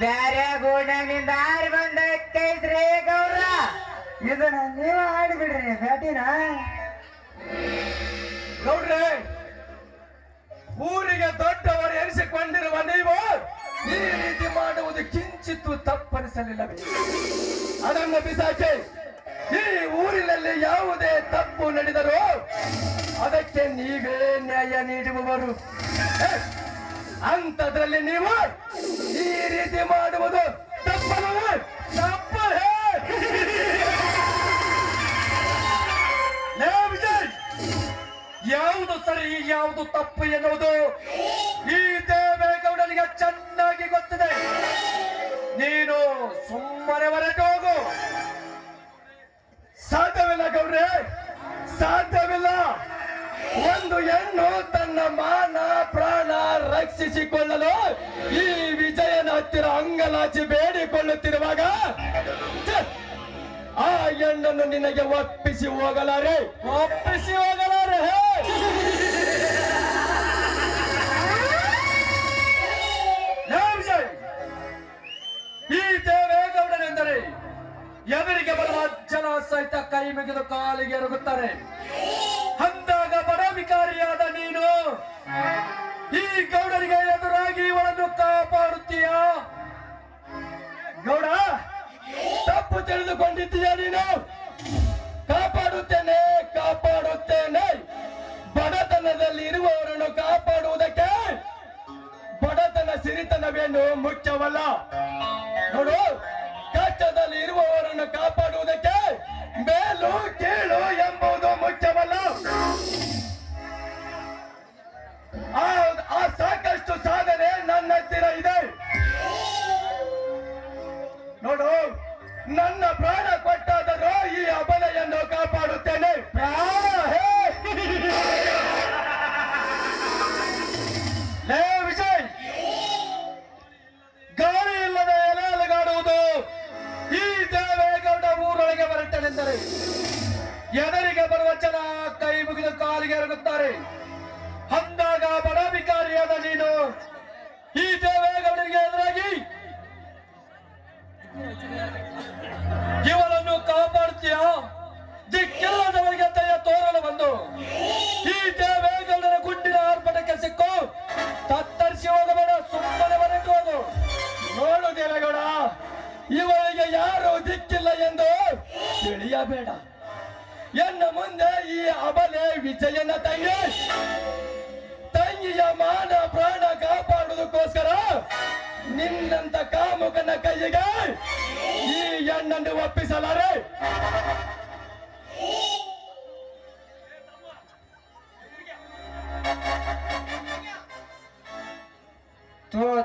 ಬ್ಯಾರೆ ಗೋಣನಿಂದ ಆರಿ ಬಂದ ಕೈಸ್ರಿ ಗೌರ. ಇದನ್ನ ನೀವು ಆಡ್ಬಿಡ್ರಿ ಬ್ಯಾಟಿನ. ಗೌಡ್ರೆ, ಊರಿಗೆ ದೊಡ್ಡವರು ಎನಿಸಿಕೊಂಡಿರುವ ನೀವು ಈ ರೀತಿ ಮಾಡುವುದು ಕಿಂಚಿತ್ತು ತಪ್ಪನಿಸಲಿಲ್ಲ ಅದನ್ನು ಬಿಸಾಕಿ, ಈ ಊರಿನಲ್ಲಿ ಯಾವುದೇ ತಪ್ಪು ನಡೆದರೂ ಅದಕ್ಕೆ ನೀವೇ ನ್ಯಾಯ ನೀಡುವವರು. ಹೇ, ಅಂಥದ್ರಲ್ಲಿ ನೀವು ಈ ರೀತಿ ಮಾಡುವುದು ತಪ್ಪಲ್ಲ. ತಪ್ಪು ಯಾವುದು ಸರಿ ಯಾವುದು ತಪ್ಪು ಎನ್ನುವುದು ಈ ದೇವೇಗೌಡನಿಗೆ ಚೆನ್ನಾಗಿ ಗೊತ್ತಿದೆ. ನೀನು ಸುಮ್ಮನೆ ಹೋಗು. ಸಾಧ್ಯವಿಲ್ಲ ಗೌಡ್ರೆ ಸಾಧ್ಯವಿಲ್ಲ. ಒಂದು ಹೆಣ್ಣು ತನ್ನ ಮಾನ ಪ್ರಾಣ ರಕ್ಷಿಸಿಕೊಳ್ಳಲು ಈ ವಿಜಯನ ಹತ್ತಿರ ಅಂಗಲಾಚಿ ಬೇಡಿಕೊಳ್ಳುತ್ತಿರುವಾಗ ಆ ಹೆಣ್ಣನ್ನು ನಿನಗೆ ಒಪ್ಪಿಸಿ ಹೋಗಲಾರೆ. ಒಪ್ಪಿಸಿ ಹೋಗಲಾರೆ ಈ ದೇವೇಗೌಡನೆಂದರೆ ಎದುರಿಗೆ ಬರುವ ಜನ ಸಹಿತ ಕೈ ಮುಗಿದು ಕಾಲಿಗೆ ಎರಗುತ್ತಾರೆ. ತಿಳಿದುಕೊಂಡಿದ್ದೀಯ ನೀನು? ಕಾಪಾಡುತ್ತೇನೆ ಕಾಪಾಡುತ್ತೇನೆ. ಬಡತನದಲ್ಲಿ ಇರುವವರನ್ನು ಕಾಪಾಡುವುದಕ್ಕೆ ಬಡತನ ಸಿರಿತನವೇನು ಮುಖ್ಯವಲ್ಲ? ನೋಡು, ಕಷ್ಟದಲ್ಲಿ ಇರುವವರನ್ನು ಕಾಪಾಡುವುದಕ್ಕೆ ಮೇಲು ಕೀಳು ಎಂಬುದು ಮುಖ್ಯವಲ್ಲ. ಆ ಸಾಕಷ್ಟು ಸಾಧನೆ ನನ್ನ ಹತ್ತಿರ ಇದೆ. ನನ್ನ ಪ್ರಾಣ ಕೊಟ್ಟಾದರೂ ಈ ಅಬಲೆಯನ್ನು ಕಾಪಾಡುತ್ತೇನೆ! ಲೇ ವಿಜಯ್! ಗಾಳಿ ಇಲ್ಲದೆ ಎಲೆ ಅಲುಗಾಡುವುದು ಈ ದೇವೇಗೌಡ ಊರೊಳಗೆ ಬರುತ್ತಾನೆಂದರೆ ಎದರಿಗೆ ಬರುವ ಜನ ಕೈ ಮುಗಿದು ಕಾಲಿಗೆ ಎರಗುತ್ತಾರೆ. ಅಂದಾಗ ಬಡಾಭಿಕಾರಿಯಾದ ನೀನು ಈ ದೇವೇಗೌಡರಿಗೆ ಎದುರಾಗಿ ದಿಕ್ಕಿಲ್ಲದವರಿಗೆ ದಯ ತೋರಲು ಬಂದು ಈ ದೇವೇಗೌಡರ ಗುಂಡಿನ ಆರ್ಭಟಕ್ಕೆ ಸಿಕ್ಕು. ತತ್ತರಿಸಿ ಹೋಗಬೇಡ, ಸುಮ್ಮನೆ ಹೊರಟು ಹೋಗು. ನೋಡು ದೇವೇಗೌಡ ಇವರಿಗೆ ಯಾರು ದಿಕ್ಕಿಲ್ಲ ಎಂದು ತಿಳಿಯಬೇಡ. ಎನ್ನ ಮುಂದೆ ಈ ಅಬಲೆ ವಿಜಯನ ತಂಗಿ. ತಂಗಿಯ ಮಾನ ಪ್ರಾಣ ಕಾಪಾಡುವುದಕ್ಕೋಸ್ಕರ ನಿನ್ನಂತ ಕಾಮುಕನ ಕೈಗೆ ಈ ಹೆಣ್ಣನ್ನು ಒಪ್ಪಿಸಲಾರೆ.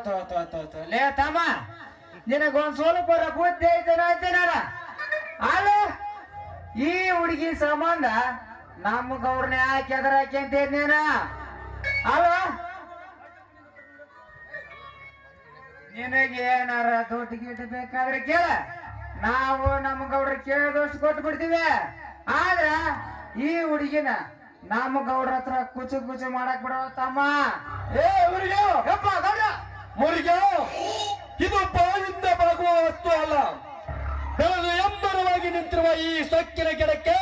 ತೋ ತೋ ತೋ ತೋ. ಲೇ, ತಮ್ಮ, ನಿನಗೊಂದ್ ಸ್ವಲ್ಪ ಬುದ್ಧಿ ಐತೆ ಅಂತೀನಾರ ಅಲ್ಲ, ಈ ಹುಡುಗಿ ಸಂಬಂಧ ನಮ್ಮ ಗೌರ್ನ ಎದ್ರ ಹಾಕ್ಯಂತ ನೀನ? ಅಲ್ಲ ನಿನಗೆ ಏನಾರ ದುಡ್ಡು ಗಿಡ್ಡು ಬೇಕಾದ್ರೆ ಕೇಳ. ನಾವು ನಮ್ಮ ಗೌಡ್ರ ಕೇಳಿದಷ್ಟು ಕೊಟ್ಟು ಬಿಡ್ತೀವಿ. ಆದ್ರ ಈ ಹುಡುಗಿನ ನಮ್ಮ ಗೌಡ್ರ ಹತ್ರ ಕುಚು ಕುಚು ಮಾಡಕ್ ಬಿಡೋ ತಮ್ಮ. ಏ ಹುಡುಗ ಗೌಡ್ರ. ಮುರುಗ. ಇದು ಬಾಯಿಂದ ಬಾಗುವ ವಸ್ತು ಅಲ್ಲ. ಬೆಳೆದು ಎಂಬರವಾಗಿ ನಿಂತಿರುವ ಈ ಸೊಕ್ಕಿನ ಗಿಡಕ್ಕೆ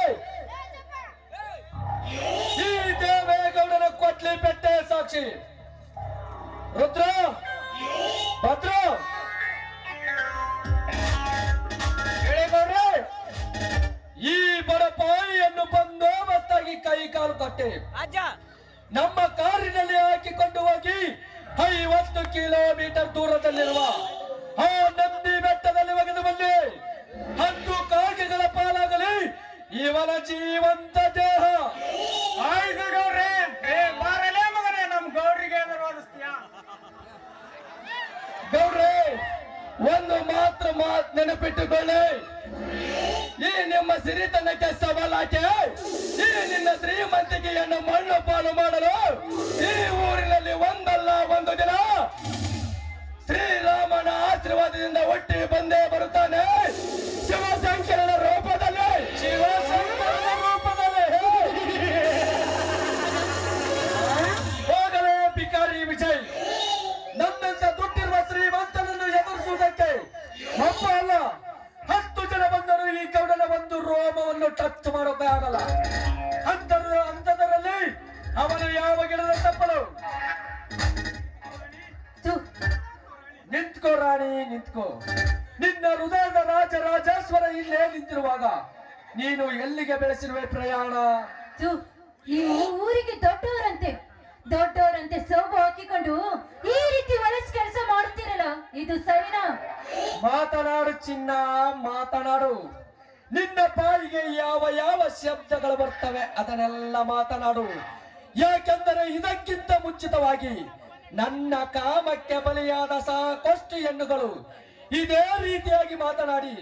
ಈ ದೇವೇಗೌಡರ ಕೊಟ್ಲಿ ಪೆಟ್ಟೆ ಸಾಕ್ಷಿ. ರುದ್ರ ಭದ್ರ. ಈ ಬಡಪಾಯಿಯನ್ನು ಬಂದೋಬಸ್ತಾಗಿ ಕೈ ಕಾಲು ಕಟ್ಟೆ. ನಮ್ಮ ಕಾರಿನಲ್ಲಿ ಹಾಕಿಕೊಂಡು ಹೋಗಿ ಐವತ್ತು ಕಿಲೋಮೀಟರ್ ದೂರದಲ್ಲಿರುವ ಆ ನಂದಿ ಬೆಟ್ಟದಲ್ಲಿ ಒಗೆದು ಬನ್ನಿ. ಹತ್ತು ಕಾಗೆಗಳ ಪಾಲಾಗಲಿ. ಇವನ ಜೀವಂತ ದೇಹ. ಆಯ್ತು ಗೌಡ್ರೆ ಏ ಬಾರಲೇ ಮಗನೇ ನಮ್ ಗೌಡ್ರಿಗೆ ಏನಾರು ಓದಿಸ್ತೀಯಾ ಗೌಡ್ರೆ ಒಂದು ಮಾತ್ರ ಮಾತು ನೆನಪಿಟ್ಟುಕೊಳ್ಳಿ. ಈ ನಿಮ್ಮ ಸಿರಿತನಕ್ಕೆ ಸವಾಲಾಕೆ? ಈ ನಿನ್ನ ಶ್ರೀಮಂತಿಕೆಯನ್ನು ಮಣ್ಣು ಪಾಲು ಮಾಡಲು? ಈ ಊರಿನಲ್ಲಿ ಒಂದಲ್ಲ, ಒಂದು ದಿನ ಶ್ರೀರಾಮನ ಆಶೀರ್ವಾದದಿಂದ ಒಟ್ಟಿಗೆ ಬಂದೇ ಬರುತ್ತಾನೆ. ಶಿವಶಂಕರನ ದೊಡ್ಡವರಂತೆ ಸೋಗು ಹಾಕಿಕೊಂಡು ಈ ರೀತಿ ಹೊಲಸು ಕೆಲಸ ಮಾಡುತ್ತೀರಲ್ಲ, ಇದು ಸರಿನಾ? ಮಾತನಾಡು ಚಿನ್ನ, ಮಾತನಾಡು. ನಿನ್ನ ಬಾಯಿಗೆ ಯಾವ ಯಾವ ಶಬ್ದಗಳು ಬರ್ತವೆ, ಅದನ್ನೆಲ್ಲ ಮಾತನಾಡು. ಯಾಕೆಂದರೆ ಇದಕ್ಕಿಂತ ಮುಂಚಿತವಾಗಿ ನನ್ನ ಕಾಮಕ್ಕೆ ಬಲಿಯಾದ ಸಾಕಷ್ಟು ಹೆಣ್ಣುಗಳು ಇದೇ ರೀತಿಯಾಗಿ ಮಾತನಾಡಿ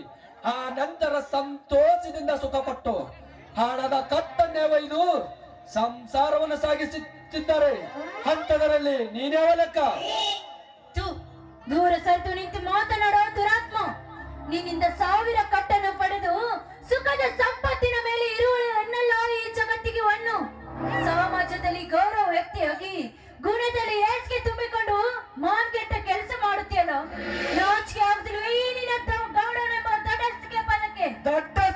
ಆ ನಂತರ ಸಂತೋಷದಿಂದ ಸುಖಪಟ್ಟು ಕೊಟ್ಟು ಹಣದ ಕತ್ತನ್ನೇ ಒಯ್ದು ಸಂಸಾರವನ್ನು ಸಾಗಿಸುತ್ತಿದ್ದಾರೆ. ಹಂತದರಲ್ಲಿ ನೀನೇ ಲೆಕ್ಕ. ದೂರ ಸರಿದು ನಿಂತು ಮಾತನಾಡೋ ದುರಾತ್ಮ. ನಿನ್ನಿಂದ ಸಾವಿರ ಕಟ್ಟನ್ನು ಪಡೆದು ಸುಖದ ಸಂಪತ್ತಿನ ಮೇಲೆ ಇರುವನ್ನೆಲ್ಲ ಈ ಜಗತ್ತಿಗೆ ಒಣ್ಣು. ಸಮಾಜದಲ್ಲಿ ಗೌರವ ವ್ಯಕ್ತಿಯಾಗಿ ಗುಣದಲ್ಲಿ ಏಸ್ಗೆ ತುಂಬಿಕೊಂಡು ಮಾನ್ಗೆಟ್ಟ ಕೆಲಸ ಮಾಡುತ್ತೀಯಲ್ಲ? ನಾಚಿಕೆ ಆಗುದಿಲ್ಲ ಈ ನಿನ್ನ ಗೌಡನೆಂಬ ದಡಸ್ತಿಗೆ ಪದಕ್ಕೆ ದಟ್ಟಸ್ತಿಗೆ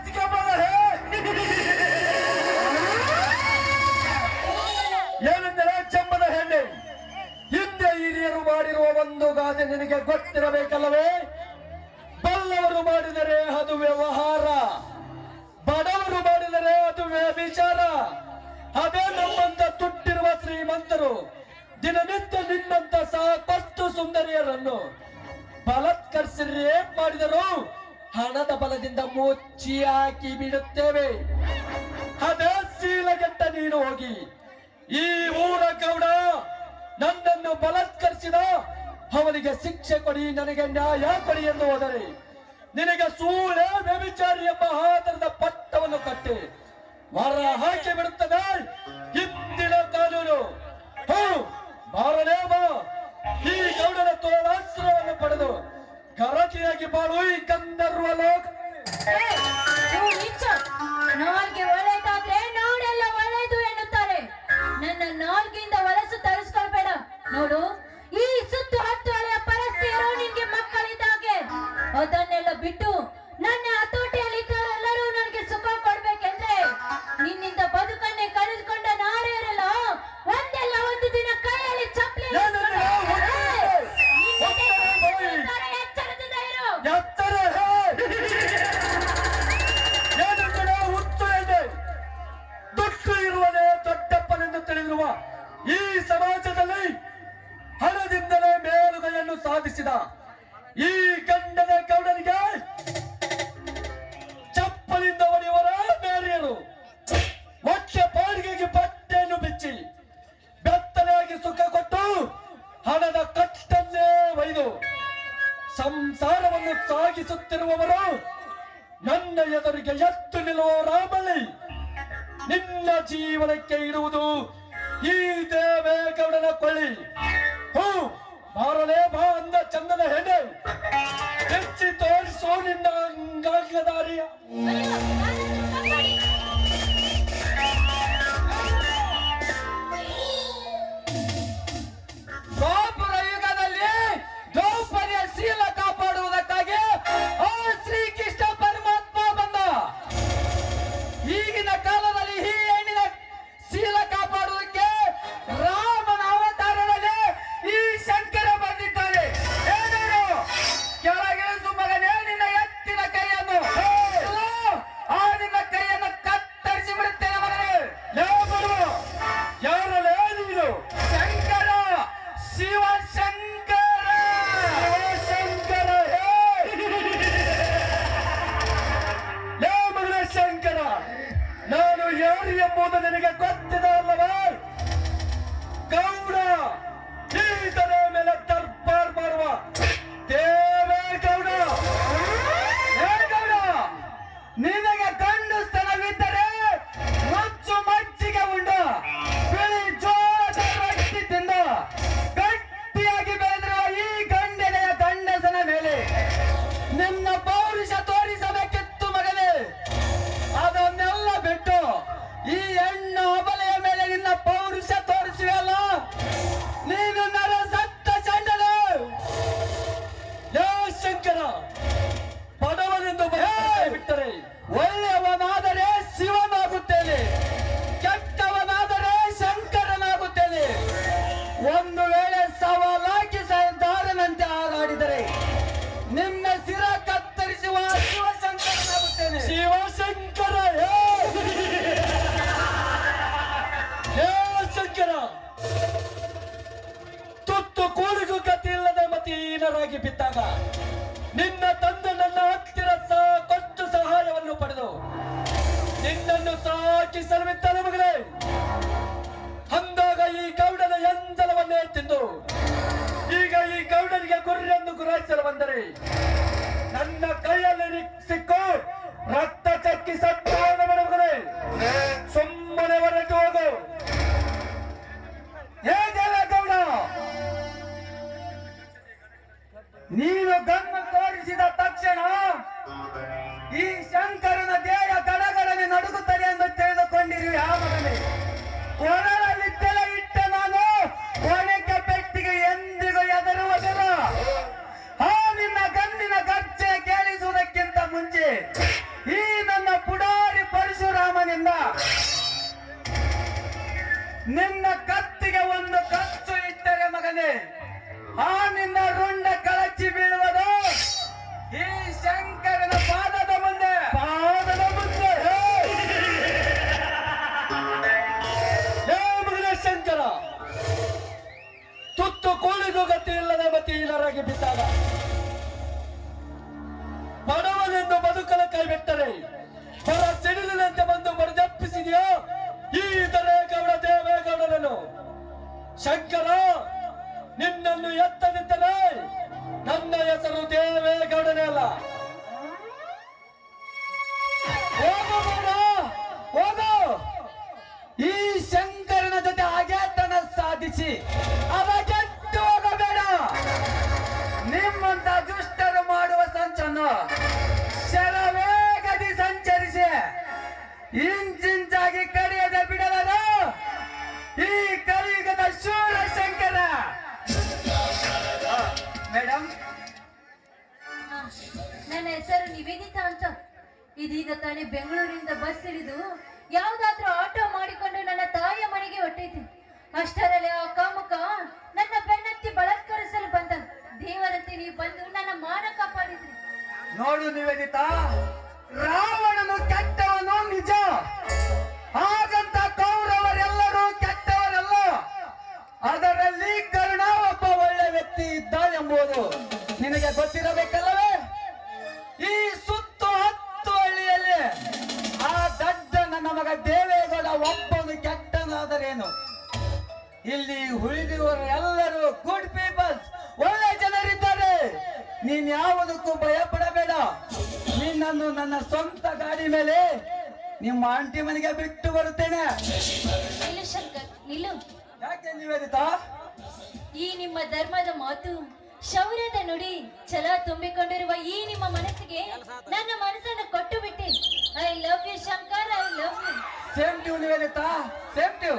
ನಿನಗೆ ಗೊತ್ತಿರಬೇಕಲ್ಲವೇ? ಬಲ್ಲವರು ಮಾಡಿದರೆ ಅದು ವ್ಯವಹಾರ, ಬಡವರು ಮಾಡಿದರೆ ಅದು ವಿಚಾರ ಅದೇ ನಮ್ಮಂತ ತುಟ್ಟಿರುವ ಶ್ರೀಮಂತರು, ದಿನನಿತ್ಯ ನಿನ್ನಂತ ಸಾಕಷ್ಟು ಸುಂದರಿಯರನ್ನು ಬಲತ್ಕರಿಸಿ ರೇಪ್ ಮಾಡಿದರು ಹಣದ ಬಲದಿಂದ ಮುಚ್ಚಿ ಹಾಕಿ ಬಿಡುತ್ತೇವೆ. ಅದೇ ಸೀಲಗೆಟ್ಟ ನೀನು ಹೋಗಿ, ಈ ಊರ ಗೌಡ ನನ್ನನ್ನು ಬಲಾತ್ಕರಿಸಿದ ಅವನಿಗೆ ಶಿಕ್ಷೆ ಕೊಡಿ, ನನಗೆ ನ್ಯಾಯ ಕೊಡಿ ಎಂದು ಹೋದರೆ, ನಿನಗೆ ಸೂಳೆ ವ್ಯಭಿಚಾರಿ ಎಂಬ ಆಧಾರದ ಪಟ್ಟವನ್ನು ಕಟ್ಟಿ, ವರ ಹಾಕಿ ಬಿಡುತ್ತದೆ. ಹಿಂದಿನ ಕಾನೂನು. ಬಾರದೇವ ಬಾ. ಈ ಗೌಡನ ತೋಳಾಶ್ರಯವನ್ನು ಪಡೆದು ಗರತಿಯಾಗಿ ಬಾಳು ಈ ಕಂದರ್ವ ಲೋಕ. ಎನ್ನುತ್ತಾರೆ. ನನ್ನ ನೋಡು ಸಂಸಾರವನ್ನು ಸಾಗಿಸುತ್ತಿರುವವರು ನನ್ನ ಎದುರಿಗೆ ಎತ್ತು ನಿಲ್ಲುವ ರಾಮಲ್ಲಿ ನಿನ್ನ ಜೀವನಕ್ಕೆ ಇಡುವುದು ಈ ದೇವೇಗೌಡನ ಕೊಳ್ಳಿ. ಹೂ ಬಾರಲೇ ಬಾ ಅಂದ ಚಂದನ ಹೆಣ್ಣೆ. ಹೆಚ್ಚಿ ತೋರಿಸೋ ನಿನ್ನ ಅಂಗಾಂಗದಾರಿಯ ದೀನರಾಗಿ ಬಿದ್ದಾಗ ನಿನ್ನ ತಂದೆ ನನ್ನ ಹತ್ತಿರ ಸಾಕಷ್ಟು ಸಹಾಯವನ್ನು ಪಡೆದು ನಿನ್ನನ್ನು ಸಾಕಿ ಸಲುವಿದ್ದಾನೆ ಮಗನೇ ಅಂದಾಗ ಈ ಗೌಡನ ಎಂದಲವನ್ನೇ ತಿಂದು ಈಗ ಈ ಗೌಡನಿಗೆ ಗುರಿಯನ್ನು ಗುರಾಯಿಸಲು ಬಂದರೆ ನನ್ನ ಕೈಯಲ್ಲಿ ಸಿಕ್ಕು ನೀನು ಗನ್ನು ತೋರಿಸಿದ ತಕ್ಷಣ ಈ ಶಂಕರನ ದೇಹ ದಡಗಳಲ್ಲಿ ನಡುಗುತ್ತದೆ ಎಂದು ತಿಳಿದುಕೊಂಡಿರಿ ಮಗನೇ. ಕೊರಳಲ್ಲಿ ತಲೆ ಇಟ್ಟ ನಾನು ಒಣಕ ಪೆಟ್ಟಿಗೆ ಎಂದಿಗೂ ಎದುರುವುದಿಲ್ಲ ಆ ನಿನ್ನ ಗನ್ನಿನ ಗರ್ಜೆ ಕೇಳಿಸುವುದಕ್ಕಿಂತ ಮುಂಚೆ ಈ ನನ್ನ ಪುಡಾರಿ ಪರಶುರಾಮನಿಂದ ನಿನ್ನ ಕತ್ತಿಗೆ ಒಂದು ಕಚ್ಚು ಇಟ್ಟರೆ ಮಗನೇ. ಆ ನಿನ್ನ ಮತೀನರಾಗಿ ಬಿದ್ದಾಗ ಬಡವನೆಂದು ಕೈ ಬಿಟ್ಟರೆ ಹೊರ ಸಿಡಿಲಿನಂತೆ ಬಂದು ಬಡದಪ್ಪಿಸಿದೆಯೋ ಈ ದರೇಗೌಡ, ದೇವೇಗೌಡರನ್ನು. ಶಂಕರ, ನಿನ್ನನ್ನು ಎತ್ತದಿದ್ದರೆ ನನ್ನ ಹೆಸರು ದೇವೇಗೌಡನೇ ಅಲ್ಲ. ಈ ಶಂಕರನ ಜೊತೆ ಅಗೆತನ ಸಾಧಿಸಿ. ಸಂಚನ್ನು ಶರವೇಗದಿ ಸಂಚರಿಸಿ ಇಂಚಿಂಚಾಗಿ ಕಡಿಯದೆ ಬಿಡಲರು ಈ ಕಲಿಯುಗದ ಶೂರ ಶಂಕರ. ಮೇಡಮ್ ನನ್ನ ಹೆಸರು ನಿವೇದಿತಾ ಅಂತ. ಇದೀಗ ತಾನೇ ಬೆಂಗಳೂರಿಂದ ಬಸ್ ಹಿಡಿದು ಯಾವ್ದಾದ್ರೂ ಆಟೋ ಮಾಡಿಕೊಂಡು ನನ್ನ ತಾಯಿಯ ಮನೆಗೆ ಹೊಟ್ಟೈತಿ ಅಷ್ಟರಲ್ಲಿ ಆ ಕಾಮುಕ ನನ್ನ ಬೆನ್ನತ್ತಿ ಬಲಾತ್ಕರಿಸಲು ಬಂದ. ದೇವರಂತೆ, ನೀವು ಬಂದು ನನ್ನ ಮಾನ ಕಾಪಾಡಿದ್ರಿ. ನೋಡು ನಿವೇದಿತ, ರಾವಣನು ಕೆಟ್ಟವನು ನಿಜ. ಹಾಗಂತ ಕೌರವರೆಲ್ಲರೂ ಕೆಟ್ಟವರಲ್ಲ. ಅದರಲ್ಲಿ ಕರ್ಣ ಒಬ್ಬ ಒಳ್ಳೆ ವ್ಯಕ್ತಿ ಇದ್ದ ಎಂಬುದು ನಿನಗೆ ಗೊತ್ತಿರಬೇಕಲ್ಲವೇ? ಈ ಸುತ್ತು ಹತ್ತು ಹಳ್ಳಿಯಲ್ಲಿ ಆ ದಡ್ಡನ ನನ್ನ ಮಗ ದೇವೇಗೌಡ ಒಬ್ಬನು ಕೆಟ್ಟನಾದರೇನು? ಇಲ್ಲಿ ಉಳಿದಿರುವ ಎಲ್ಲರೂ ಗುಡ್ ಪೀಪಲ್ಸ್, ಒಳ್ಳೆ ಜನರಿದ್ದಾರೆ. ನೀನ್ ಯಾವುದಕ್ಕೂ ಭಯ ಪಡಬೇಡ ನಿನ್ನನ್ನು ನನ್ನ ಸ್ವಂತ ಗಾಡಿ ಮೇಲೆ ನಿಮ್ಮ ಆಂಟಿ ಮನೆಗೆ ಬಿಟ್ಟು ಬರುತ್ತೇನೆ. ನಿಲ್ಲು ಶಂಕರ್ ನಿಲ್ಲು. ಯಾಕೆ ನಿವೇದಿತಾ? ಈ ನಿಮ್ಮ ಧರ್ಮದ ಮಾತು ಶೌರ್ಯದ ನುಡಿ ಛಲ ತುಂಬಿಕೊಂಡಿರುವ ಈ ನಿಮ್ಮ ಮನಸ್ಸಿಗೆ ನನ್ನ ಮನಸ್ಸನ್ನು ಕೊಟ್ಟು ಬಿಟ್ಟಿ. I love you Shankar I love you same too Nivedita. Same ಟ್ಯೂ